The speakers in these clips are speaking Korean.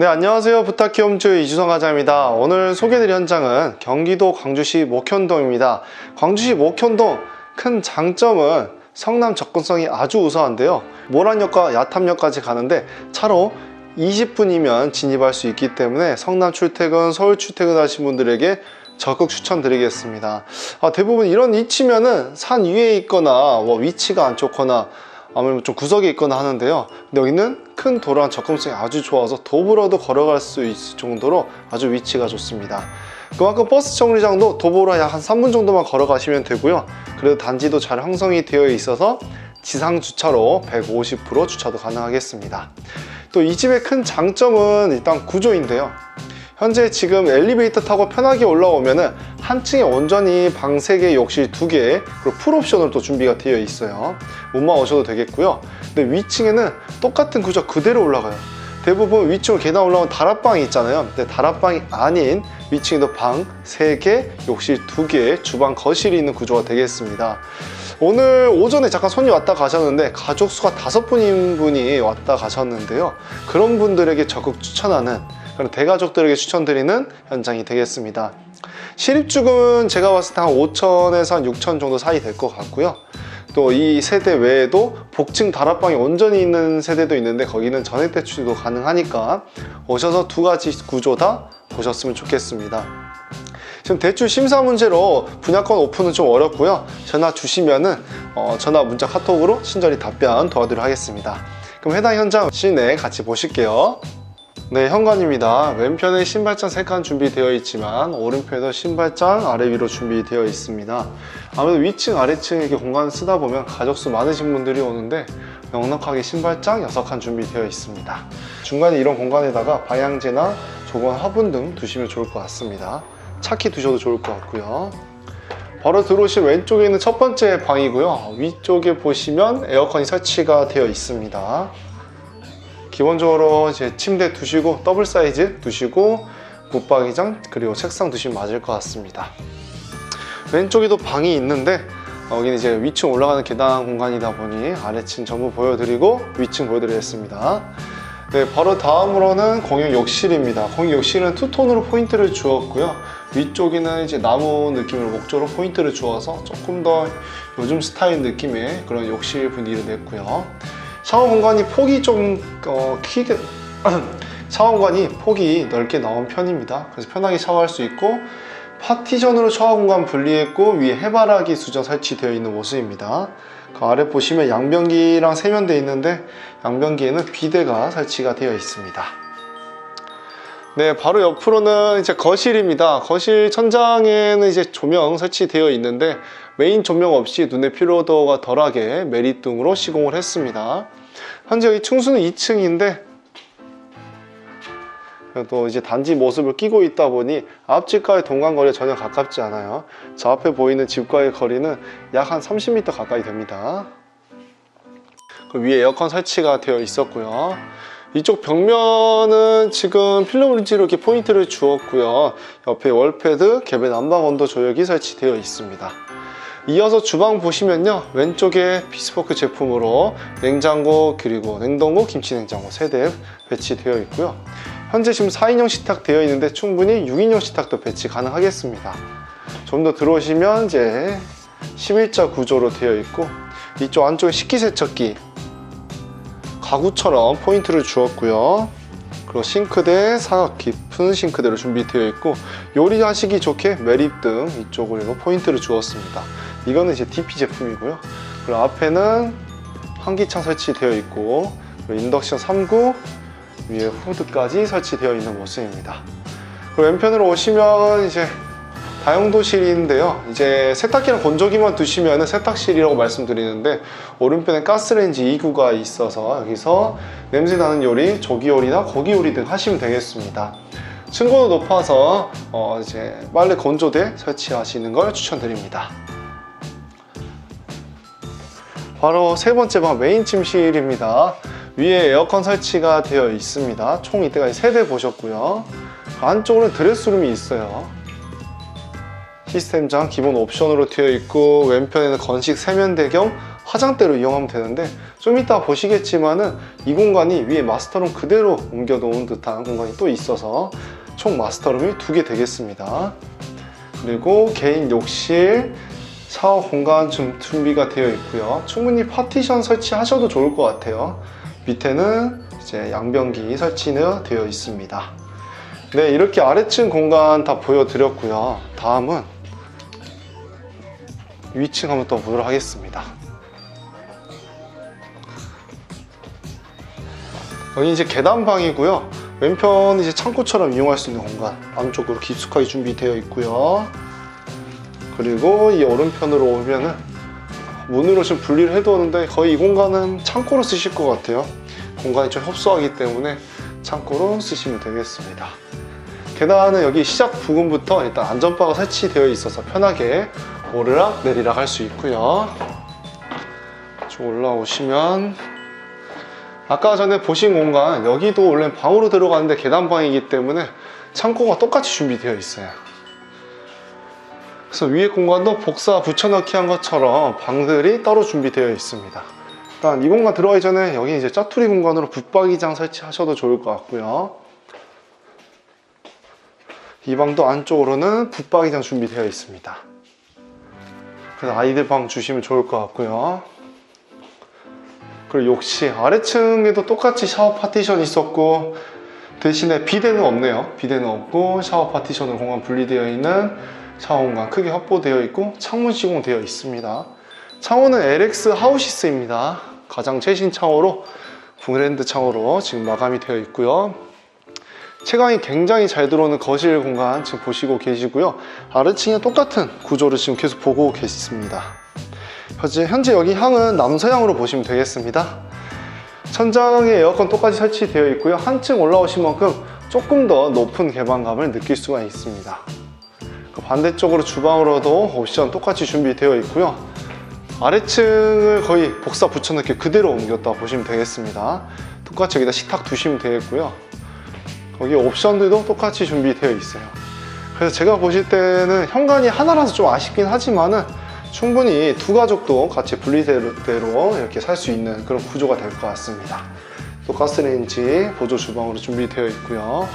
네, 안녕하세요. 부탁키움즈 이주성 과장입니다. 오늘 소개드릴 현장은 경기도 광주시 목현동입니다. 광주시 목현동 큰 장점은 성남 접근성이 아주 우수한데요. 모란역과 야탐역까지 가는데 차로 20분이면 진입할 수 있기 때문에 성남 출퇴근, 서울 출퇴근 하신 분들에게 적극 추천드리겠습니다. 아, 대부분 이런 위치면은 산 위에 있거나 뭐 위치가 안 좋거나 아무래도 좀 구석에 있거나 하는데요. 여기는 큰 도로랑 접근성이 아주 좋아서 도보로도 걸어갈 수 있을 정도로 아주 위치가 좋습니다. 그만큼 버스 정류장도 도보로 약 한 3분 정도만 걸어가시면 되고요. 그래도 단지도 잘 형성이 되어 있어서 지상 주차로 150% 주차도 가능하겠습니다. 또 이 집의 큰 장점은 일단 구조인데요. 현재 지금 엘리베이터 타고 편하게 올라오면은 한 층에 온전히 방 3개, 욕실 2개, 그리고 풀옵션으로 또 준비가 되어 있어요. 몸만 오셔도 되겠고요. 근데 위층에는 똑같은 구조 그대로 올라가요. 대부분 위층으로 계단 올라오면 다락방이 있잖아요. 근데 다락방이 아닌 위층에도 방 3개, 욕실 2개, 주방, 거실이 있는 구조가 되겠습니다. 오늘 오전에 잠깐 손이 왔다 가셨는데 가족 수가 다섯 분인 분이 왔다 가셨는데요. 그런 분들에게 적극 추천하는 그런 대가족들에게 추천드리는 현장이 되겠습니다. 실입주금은 제가 봤을 때 한 5천에서 한 6천 정도 사이 될 것 같고요. 또 이 세대 외에도 복층 다락방이 온전히 있는 세대도 있는데 거기는 전액 대출도 가능하니까 오셔서 두 가지 구조 다 보셨으면 좋겠습니다. 지금 대출 심사 문제로 분양권 오픈은 좀 어렵고요. 전화 주시면은 어, 전화 문자 카톡으로 친절히 답변 도와드리도록 하겠습니다. 그럼 해당 현장 시내 같이 보실게요. 네, 현관입니다. 왼편에 신발장 3칸 준비되어 있지만 오른편에도 신발장 아래 위로 준비되어 있습니다. 아무래도 위층 아래층 이렇게 공간을 쓰다 보면 가족수 많으신 분들이 오는데 넉넉하게 신발장 6칸 준비되어 있습니다. 중간에 이런 공간에다가 방향제나 조건 화분 등 두시면 좋을 것 같습니다. 차키 두셔도 좋을 것 같고요. 바로 들어오신 왼쪽에 있는 첫 번째 방이고요. 위쪽에 보시면 에어컨이 설치가 되어 있습니다. 기본적으로 이제 침대 두시고 더블 사이즈 두시고 붙박이장 그리고 책상 두시면 맞을 것 같습니다. 왼쪽에도 방이 있는데 어, 여기는 이제 위층 올라가는 계단 공간이다 보니 아래층 전부 보여드리고 위층 보여드리겠습니다. 네, 바로 다음으로는 공용 욕실입니다. 공용 욕실은 투톤으로 포인트를 주었고요. 위쪽에는 이제 나무 느낌으로 목조로 포인트를 주어서 조금 더 요즘 스타일 느낌의 그런 욕실 분위기를 냈고요. 샤워 공간이 폭이 좀 어, 크게 샤워 공간이 폭이 넓게 나온 편입니다. 그래서 편하게 샤워할 수 있고 파티션으로 샤워 공간 분리했고 위에 해바라기 수전 설치되어 있는 모습입니다. 그 아래 보시면 양변기랑 세면대 있는데 양변기에는 비데가 설치가 되어 있습니다. 네, 바로 옆으로는 이제 거실입니다. 거실 천장에는 이제 조명 설치되어 있는데 메인 조명 없이 눈의 피로도가 덜하게 메리등으로 시공을 했습니다. 현재 여기 층수는 2층인데 또 이제 단지 모습을 끼고 있다 보니 앞집과의 동간 거리가 전혀 가깝지 않아요. 저 앞에 보이는 집과의 거리는 약 한 30m 가까이 됩니다. 그 위에 에어컨 설치가 되어 있었고요. 이쪽 벽면은 지금 필름린지로 이렇게 포인트를 주었고요. 옆에 월패드, 개배 난방 온도 조절기 설치되어 있습니다. 이어서 주방 보시면요. 왼쪽에 피스포크 제품으로 냉장고 그리고 냉동고, 김치냉장고 세대 배치되어 있고요. 현재 지금 4인용 식탁 되어 있는데 충분히 6인용 식탁도 배치 가능하겠습니다. 좀 더 들어오시면 이제 11자 구조로 되어 있고 이쪽 안쪽에 식기세척기 가구처럼 포인트를 주었고요. 그리고 싱크대 사각 깊은 싱크대로 준비되어 있고 요리하시기 좋게 매립 등 이쪽으로 포인트를 주었습니다. 이거는 이제 DP 제품이고요. 그리고 앞에는 환기창 설치되어 있고 인덕션 3구 위에 후드까지 설치되어 있는 모습입니다. 그리고 왼편으로 오시면 이제 다용도실인데요. 이제 세탁기랑 건조기만 두시면 세탁실이라고 말씀드리는데 오른편에 가스레인지 2구가 있어서 여기서 냄새 나는 요리, 조기 요리나 고기 요리 등 하시면 되겠습니다. 층고도 높아서 어 이제 빨래 건조대 설치하시는 걸 추천드립니다. 바로 세 번째 방 메인 침실입니다. 위에 에어컨 설치가 되어 있습니다. 총 이때까지 세 대 보셨고요. 안쪽으로는 드레스룸이 있어요. 시스템장 기본 옵션으로 되어 있고 왼편에는 건식 세면대 겸 화장대로 이용하면 되는데 좀 이따 보시겠지만은 이 공간이 위에 마스터룸 그대로 옮겨 놓은 듯한 공간이 또 있어서 총 마스터룸이 두 개 되겠습니다. 그리고 개인 욕실, 샤워 공간 좀 준비가 되어 있고요. 충분히 파티션 설치하셔도 좋을 것 같아요. 밑에는 이제 양변기 설치는 되어 있습니다. 네, 이렇게 아래층 공간 다 보여드렸고요. 다음은 위층 한번 또 보도록 하겠습니다. 여기 이제 계단방이고요. 왼편 이제 창고처럼 이용할 수 있는 공간 안쪽으로 깊숙하게 준비되어 있고요. 그리고 이 오른편으로 오면은 문으로 좀 분리를 해두었는데 거의 이 공간은 창고로 쓰실 것 같아요. 공간이 좀 협소하기 때문에 창고로 쓰시면 되겠습니다. 계단은 여기 시작 부분부터 일단 안전바가 설치되어 있어서 편하게 오르락 내리락 할 수 있고요. 좀 올라오시면 아까 전에 보신 공간 여기도 원래 방으로 들어가는데 계단방이기 때문에 창고가 똑같이 준비되어 있어요. 그래서 위에 공간도 복사 붙여넣기 한 것처럼 방들이 따로 준비되어 있습니다. 일단 이 공간 들어가기 전에 여기 이제 짜투리 공간으로 붙박이장 설치하셔도 좋을 것 같고요. 이 방도 안쪽으로는 붙박이장 준비되어 있습니다. 그래서 아이들 방 주시면 좋을 것 같고요. 그리고 욕실 아래층에도 똑같이 샤워 파티션 있었고 대신에 비대는 없네요. 비대는 없고 샤워 파티션으로 공간 분리되어 있는 샤워 공간 크게 확보되어 있고 창문 시공되어 있습니다. 창호는 LX 하우시스입니다. 가장 최신 창호로 브랜드 창호로 지금 마감이 되어 있고요. 채광이 굉장히 잘 들어오는 거실 공간 지금 보시고 계시고요. 아래층에 똑같은 구조를 지금 계속 보고 계십니다. 현재, 여기 향은 남서향으로 보시면 되겠습니다. 천장에 에어컨 똑같이 설치되어 있고요. 한층 올라오신 만큼 조금 더 높은 개방감을 느낄 수가 있습니다. 그 반대쪽으로 주방으로도 옵션 똑같이 준비되어 있고요. 아래층을 거의 복사 붙여넣기 그대로 옮겼다 보시면 되겠습니다. 똑같이 여기다 식탁 두시면 되겠고요. 거기 옵션들도 똑같이 준비되어 있어요. 그래서 제가 보실 때는 현관이 하나라서 좀 아쉽긴 하지만은 충분히 두 가족도 같이 분리대로 이렇게 살 수 있는 그런 구조가 될 것 같습니다. 또 가스레인지 보조 주방으로 준비되어 있고요.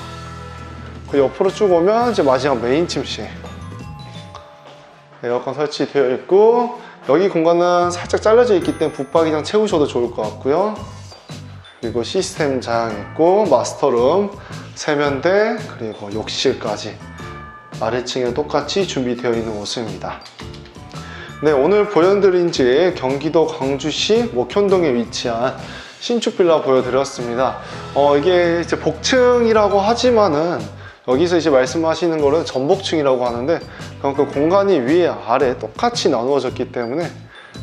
그 옆으로 쭉 오면 이제 마지막 메인 침실 에어컨 설치되어 있고 여기 공간은 살짝 잘라져 있기 때문에 붙박이장 채우셔도 좋을 것 같고요. 그리고 시스템 장 있고 마스터룸, 세면대 그리고 욕실까지 아래층에 똑같이 준비되어 있는 곳입니다. 네, 오늘 보여드린 지 경기도 광주시 목현동에 위치한 신축 빌라 보여드렸습니다. 어, 이게 이제 복층이라고 하지만은 여기서 이제 말씀하시는 거는 전복층이라고 하는데 그만큼 공간이 위에 아래 똑같이 나누어졌기 때문에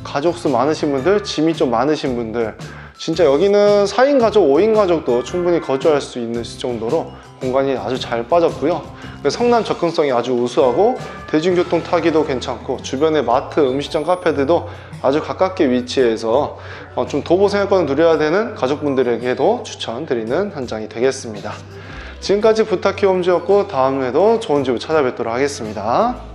가족 수 많으신 분들, 짐이 좀 많으신 분들 진짜 여기는 4인 가족, 5인 가족도 충분히 거주할 수 있는 정도로 공간이 아주 잘 빠졌고요. 성남 접근성이 아주 우수하고 대중교통 타기도 괜찮고 주변에 마트, 음식점, 카페들도 아주 가깝게 위치해서 어, 좀 도보 생활권을 누려야 되는 가족분들에게도 추천드리는 현장이 되겠습니다. 지금까지 부탁해 홈즈였고 다음에도 좋은 집을 찾아뵙도록 하겠습니다.